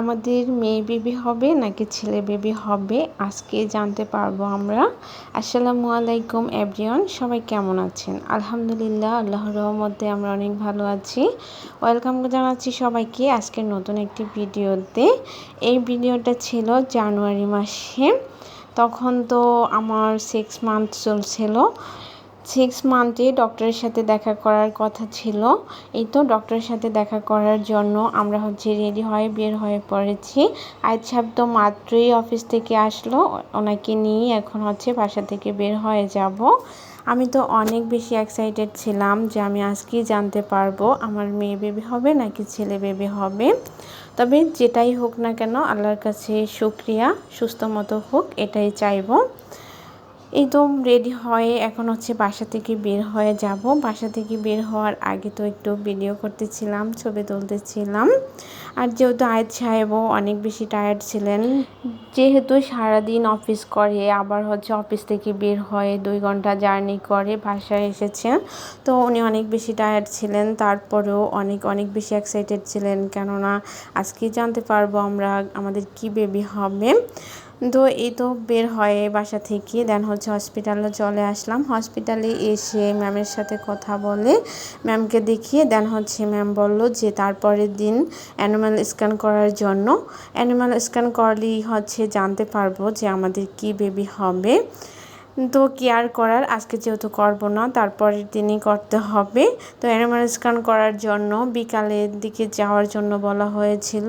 আমাদের মেয়ে বেবি হবে নাকি ছেলে বেবি হবে, আজকে জানতে পারব আমরা। আসসালামু আলাইকুম এভরিওয়ান, সবাই কেমন আছেন? আলহামদুলিল্লাহ, আল্লাহর রহমতে আমরা অনেক ভালো আছি। ওয়েলকাম জানাচ্ছি সবাইকে আজকের নতুন একটি ভিডিওতে। এই ভিডিওটা ছিল জানুয়ারি মাসে, তখন তো আমার সিক্স মান্থ চলছিল। সিক্স মান্থে ডক্টরের সাথে দেখা করার কথা ছিল। এই তো ডক্টরের সাথে দেখা করার জন্য আমরা হচ্ছে রেডি হয়ে বের হয়ে পড়েছি। আজ সাহেব তো মাত্রই অফিস থেকে আসলো। ওনাকে নিয়ে এখন হচ্ছে বাসা থেকে বের হয়ে যাব। আমি তো অনেক বেশি এক্সাইটেড ছিলাম যে আমি আজকেই জানতে পারব আমার মেয়ে বেবি হবে নাকি ছেলে বেবি হবে। তবে যেটাই হোক না কেন আল্লাহর কাছে শুক্রিয়া, সুস্থ মতো হোক, এটাই চাইব। এই তো রেডি হয়ে এখন হচ্ছে বাসা থেকে বের হয়ে যাব। বাসা থেকে বের হওয়ার আগে তো একটু ভিডিও করতেছিলাম, ছবি তুলতেছিলাম। আর যেহেতু আয়েদ সাহেবও অনেক বেশি টায়ার্ড ছিলেন, যেহেতু সারাদিন অফিস করে, আবার হচ্ছে অফিস থেকে বের হয়ে দুই ঘণ্টা জার্নি করে বাসায় এসেছে। তো উনি অনেক বেশি টায়ার্ড ছিলেন, তারপরেও অনেক অনেক বেশি এক্সাইটেড ছিলেন। কেননা আজকে জানতে পারব আমরা আমাদের কি বেবি হবে। তো এই তো বের হয়ে বাসা থেকে। দেন হচ্ছে হসপিটালে চলে আসলাম। হসপিটালে এসে ম্যামের সাথে কথা বলে ম্যামকে দেখিয়ে দেন হচ্ছে ম্যাম বলল যে তারপরের দিন অ্যানিম্যাল স্ক্যান করার জন্য। অ্যানিম্যাল স্ক্যান করলেই হচ্ছে জানতে পারব যে আমাদের কি বেবি হবে। তো কেয়ার করার, আজকে যেহেতু করব না, তারপরের দিনই করতে হবে। তো অ্যানিমাল স্ক্যান করার জন্য বিকালের দিকে যাওয়ার জন্য বলা হয়েছিল।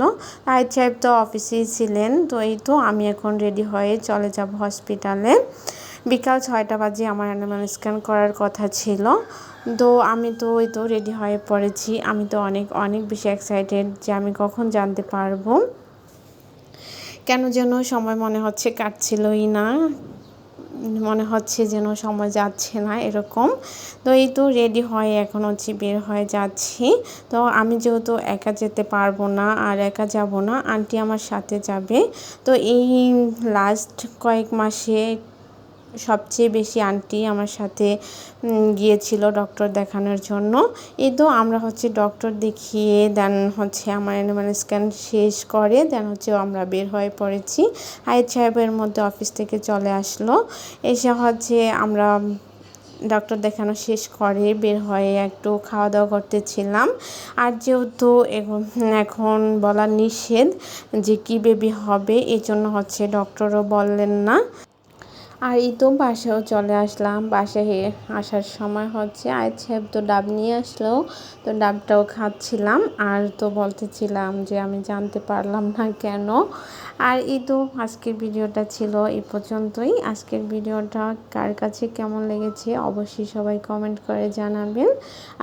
আইট সাহেব তো অফিসেই ছিলেন, তো এই তো আমি এখন রেডি হয়ে চলে যাব হসপিটালে বিকাল ছয়টা বাজে আমার অ্যানিমাল স্ক্যান করার কথা ছিল। তো আমি তো ওই তো রেডি হয়ে পড়েছি। আমি তো অনেক অনেক বেশি এক্সাইটেড যে আমি কখন জানতে পারব। কেন যেন সময় মনে হচ্ছে কাটছিলই না। মনে হচ্ছে যেন সময় যাচ্ছে না এরকম। তো এই তো রেডি হয় এখন হচ্ছে বের হয়ে যাচ্ছি। তো আমি যেহেতু একা যেতে পারব না আর একা যাব না, আন্টি আমার সাথে যাবে। তো এই লাস্ট কয়েক মাসে সবচেয়ে বেশি আন্টি আমার সাথে গিয়েছিল ডক্টর দেখানোর জন্য। এই তো আমরা হচ্ছে ডক্টর দেখিয়ে দেন হচ্ছে আমার অ্যানিমাল স্ক্যান শেষ করে দেন হচ্ছে আমরা বের হয়ে পড়েছি। আয়েদ সাহেবের মধ্যে অফিস থেকে চলে আসলো। এসে হচ্ছে আমরা ডক্টর দেখানো শেষ করে, বের হয়ে একটু খাওয়া দাওয়া করতেছিলাম আর যেহেতু এখন বলা নিষেধ যে কি বেবি হবে এই জন্য হচ্ছে ডক্টরও বললেন না। আর এই তো বাসায়ও চলে আসলাম। বাসায় আসার সময় হচ্ছে আয় সাহেব তো ডাব নিয়ে আসলো, তো ডাবটাও খাচ্ছিলাম। আর তো বলতেছিলাম যে আমি জানতে পারলাম না কেন। আর এই তো আজকের ভিডিওটা ছিল এই পর্যন্তই। আজকের ভিডিওটা কার কাছে কেমন লেগেছে অবশ্যই সবাই কমেন্ট করে জানাবেন।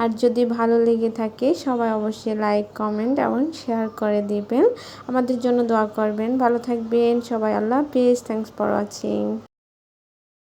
আর যদি ভালো লেগে থাকে সবাই অবশ্যই লাইক কমেন্ট এবং শেয়ার করে দিবেন। আমাদের জন্য দোয়া করবেন। ভালো থাকবেন। সবাই আল্লাহ হাফিজ। Thanks for watching